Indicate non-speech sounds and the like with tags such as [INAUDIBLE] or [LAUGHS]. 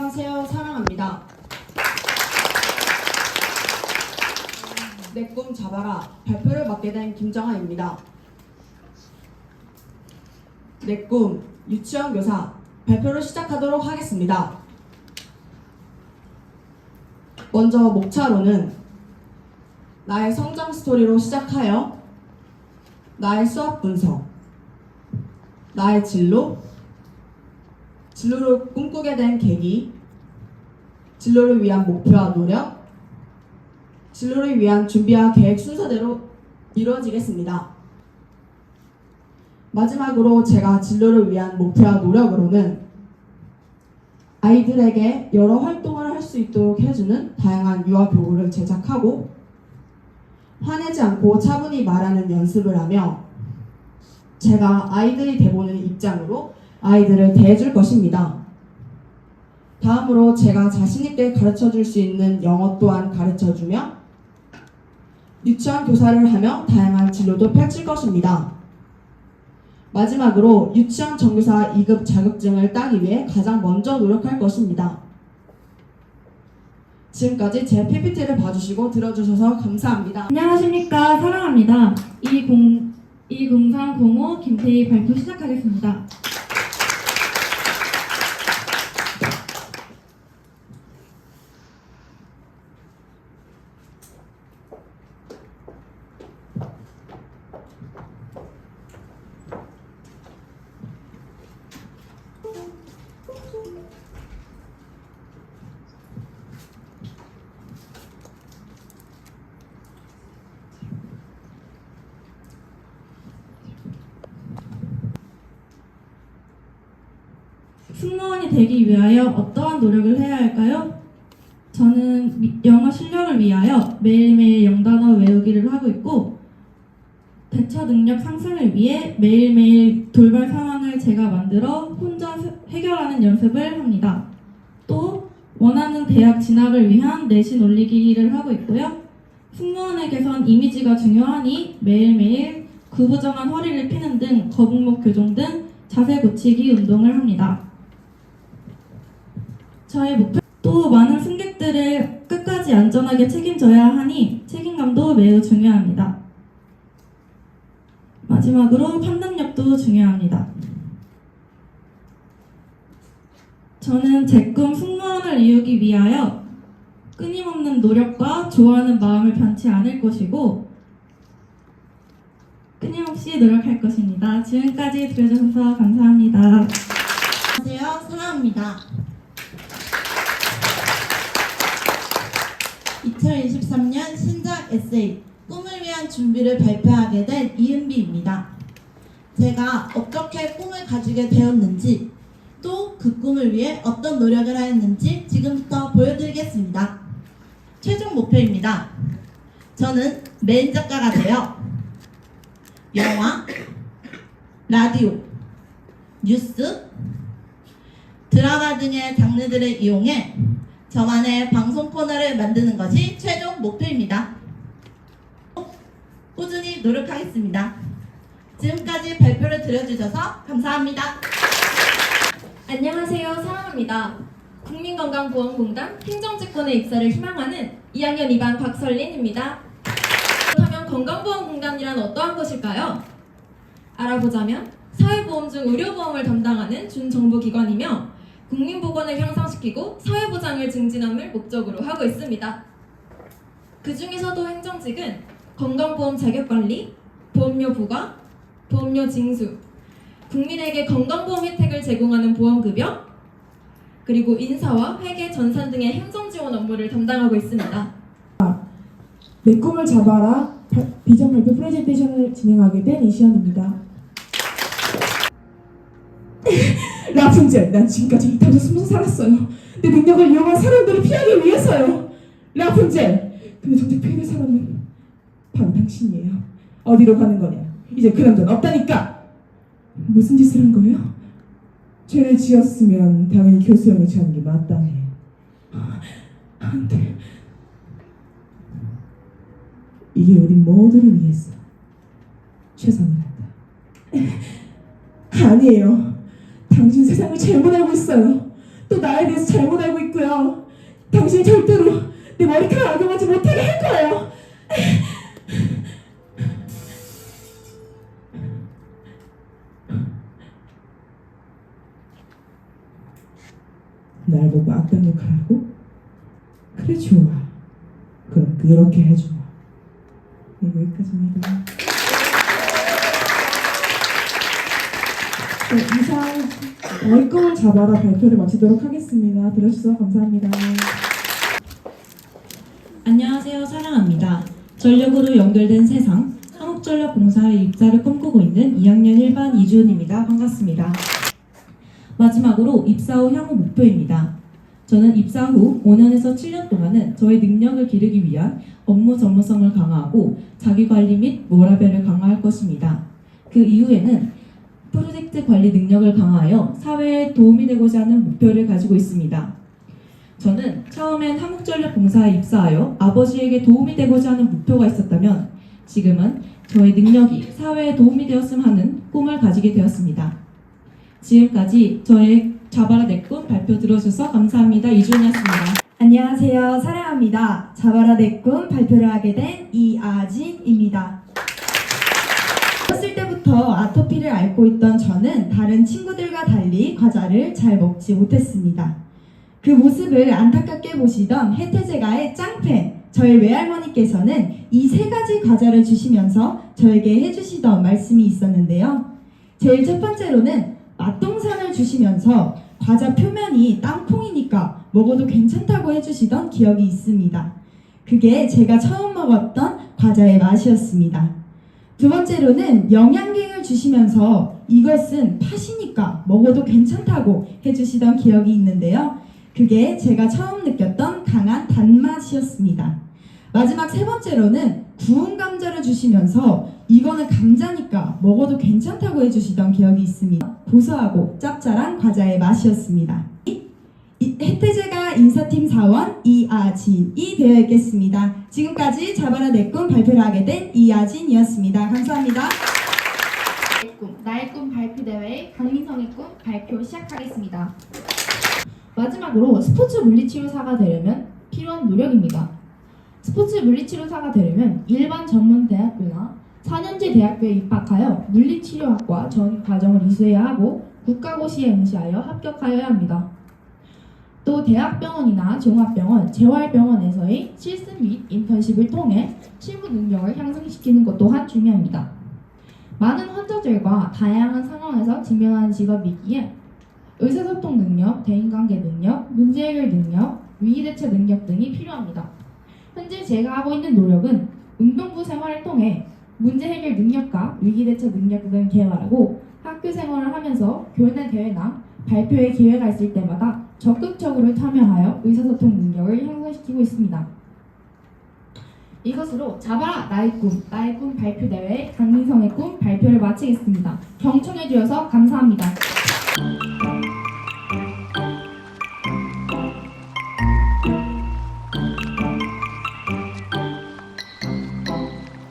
안녕하세요. 사랑합니다. 내 꿈 잡아라. 발표를 맡게 된 김정아입니다. 내 꿈 유치원 교사 발표를 시작하도록 하겠습니다. 먼저 목차로는 나의 성장 스토리로 시작하여 나의 수학 분석, 나의 진로, 진로를 꿈꾸게 된 계기, 진로를 위한 목표와 노력, 진로를 위한 준비와 계획 순서대로 이루어지겠습니다. 마지막으로 제가 진로를 위한 목표와 노력으로는 아이들에게 여러 활동을 할 수 있도록 해주는 다양한 유아 교구를 제작하고 화내지 않고 차분히 말하는 연습을 하며 제가 아이들이 돼보는 입장으로 아이들을 대해줄 것입니다. 다음으로 제가 자신있게 가르쳐 줄 수 있는 영어 또한 가르쳐 주며 유치원 교사를 하며 다양한 진로도 펼칠 것입니다. 마지막으로 유치원 정교사 2급 자격증을 따기 위해 가장 먼저 노력할 것입니다. 지금까지 제 PPT를 봐주시고 들어주셔서 감사합니다. 안녕하십니까 사랑합니다. 이공 이공상 공호 김태희 발표 시작하겠습니다. 승무원이 되기 위하여 어떠한 노력을 해야 할까요? 저는 미- 영어 실력을 위하여 매일매일 영단어 외우기를 하고 있고 대처 능력 상승을 위해 매일매일 돌발 상황을 제가 만들어 혼자 스- 해결하는 연습을 합니다. 또 원하는 대학 진학을 위한 내신 올리기를 하고 있고요. 승무원에게선 이미지가 중요하니 매일매일 구부정한 허리를 피는 등 거북목 교정 등 자세 고치기 운동을 합니다. 저의 목표 또 많은 승객들을 끝까지 안전하게 책임져야 하니 책임감도 매우 중요합니다. 마지막으로 판단력도 중요합니다. 저는 제 꿈 승무원을 이루기 위하여 끊임없는 노력과 좋아하는 마음을 변치 않을 것이고 끊임없이 노력할 것입니다. 지금까지 들어주셔서 감사합니다. 안녕하세요. 사랑합니다. 2023년 신작 에세이 꿈을 위한 준비를 발표하게 된 이은비입니다. 제가 어떻게 꿈을 가지게 되었는지 또 그 꿈을 위해 어떤 노력을 하였는지 지금부터 보여드리겠습니다. 최종 목표입니다. 저는 메인 작가가 되어 영화, 라디오, 뉴스, 드라마 등의 장르들을 이용해 저만의 방송 코너를 만드는 것이 최종 목표입니다. 꾸준히 노력하겠습니다. 지금까지 발표를 들려주셔서 감사합니다. 안녕하세요. 사랑합니다. 국민건강보험공단 행정직군에 입사를 희망하는 2학년 2반 박설린입니다. 그렇다면 건강보험공단이란 어떠한 곳일까요? 알아보자면 사회보험 중 의료보험을 담당하는 준정부기관이며 국민보건을 향상시키고 사회보장을 증진함을 목적으로 하고 있습니다. 그 중에서도 행정직은 건강보험 자격관리, 보험료 부과, 보험료 징수, 국민에게 건강보험 혜택을 제공하는 보험급여, 그리고 인사와 회계, 전산 등의 행정지원 업무를 담당하고 있습니다. 내 꿈을 잡아라 바- 비전 발표 프레젠테이션을 진행하게 된 이시연입니다. 라푼젤, 난 지금까지 이 탑에서 숨어서 살았어요. 내 능력을 이용한 사람들을 피하기 위해서요. 라푼젤, 근데 정작 피해를 사람은 바로 당신이에요. 어디로 가는 거냐? 이제 그 남자는 없다니까. 무슨 짓을 한 거예요? 죄를 지었으면 당연히 교수형을 취하는 게 마땅해. 안 돼. 이게 우리 모두를 위해서 최선을 한다. [LAUGHS] 아니에요. 당신 세상을 잘못 알고 있어요. 또 나에 대해서 잘못 알고 있고요. 당신 절대로 내 머리카락 악용하지 못하게 할 거예요. 날 보고 악당 역할하고? 그래 좋아. 그럼 그렇게 해주마. 네, 여기까지입니다. 네, 이상 월급을 잡아라 발표를 마치도록 하겠습니다. 들어주셔서 감사합니다. 안녕하세요. 사랑합니다. 전력으로 연결된 세상 한국전력 공사의 입사를 꿈꾸고 있는 2학년 1반 이주은입니다. 반갑습니다. 마지막으로 입사 후 향후 목표입니다. 저는 입사 후 5년에서 7년 동안은 저의 능력을 기르기 위한 업무 전문성을 강화하고 자기관리 및 워라밸을 강화할 것입니다. 그 이후에는 프로젝트 관리 능력을 강화하여 사회에 도움이 되고자 하는 목표를 가지고 있습니다. 저는 처음엔 한국전력공사에 입사하여 아버지에게 도움이 되고자 하는 목표가 있었다면 지금은 저의 능력이 사회에 도움이 되었으면 하는 꿈을 가지게 되었습니다. 지금까지 저의 자바라 내꿈 발표 들어주셔서 감사합니다. 이준이었습니다. 안녕하세요. 사랑합니다. 자바라 내꿈 발표를 하게 된 이아진입니다. 어렸을 때부터 아토피를 앓고 있던 저는 다른 친구들과 달리 과자를 잘 먹지 못했습니다. 그 모습을 안타깝게 보시던 혜태제가의 짱팬 저희 외할머니께서는 이 세 가지 과자를 주시면서 저에게 해주시던 말씀이 있었는데요. 제일 첫 번째로는 맛동산을 주시면서 과자 표면이 땅콩이니까 먹어도 괜찮다고 해주시던 기억이 있습니다. 그게 제가 처음 먹었던 과자의 맛이었습니다. 두 번째로는 영양갱을 주시면서 이것은 팥이니까 먹어도 괜찮다고 해주시던 기억이 있는데요. 그게 제가 처음 느꼈던 강한 단맛이었습니다. 마지막 세 번째로는 구운 감자를 주시면서 이거는 감자니까 먹어도 괜찮다고 해주시던 기억이 있습니다. 고소하고 짭짤한 과자의 맛이었습니다. 이- 혜태제가 인사팀 사원 이아진이 되어 있겠습니다. 지금까지 자바라 내꿈 발표를 하게 된 이아진이었습니다. 감사합니다. 나의 꿈, 나의 꿈 발표 대회 강민성의 꿈 발표 시작하겠습니다. 마지막으로 스포츠 물리치료사가 되려면 필요한 노력입니다. 스포츠 물리치료사가 되려면 일반 전문 대학교나 4년제 대학교에 입학하여 물리치료학과 전 과정을 이수해야 하고 국가고시에 응시하여 합격하여야 합니다. 또 대학병원이나 종합병원, 재활병원에서의 실습 및 인턴십을 통해 실무 능력을 향상시키는 것 또한 중요합니다. 많은 환자들과 다양한 상황에서 직면하는 직업이기에 의사소통 능력, 대인관계 능력, 문제 해결 능력, 위기대처 능력 등이 필요합니다. 현재 제가 하고 있는 노력은 운동부 생활을 통해 문제 해결 능력과 위기대처 능력 등을 개발하고 학교 생활을 하면서 교내 대회나 발표회 기회가 있을 때마다 적극적으로 참여하여 의사소통 능력을 향상시키고 있습니다. 이것으로 자바라 나의 꿈, 나의 꿈 발표 대회 강민성의 꿈 발표를 마치겠습니다. 경청해 주셔서 감사합니다.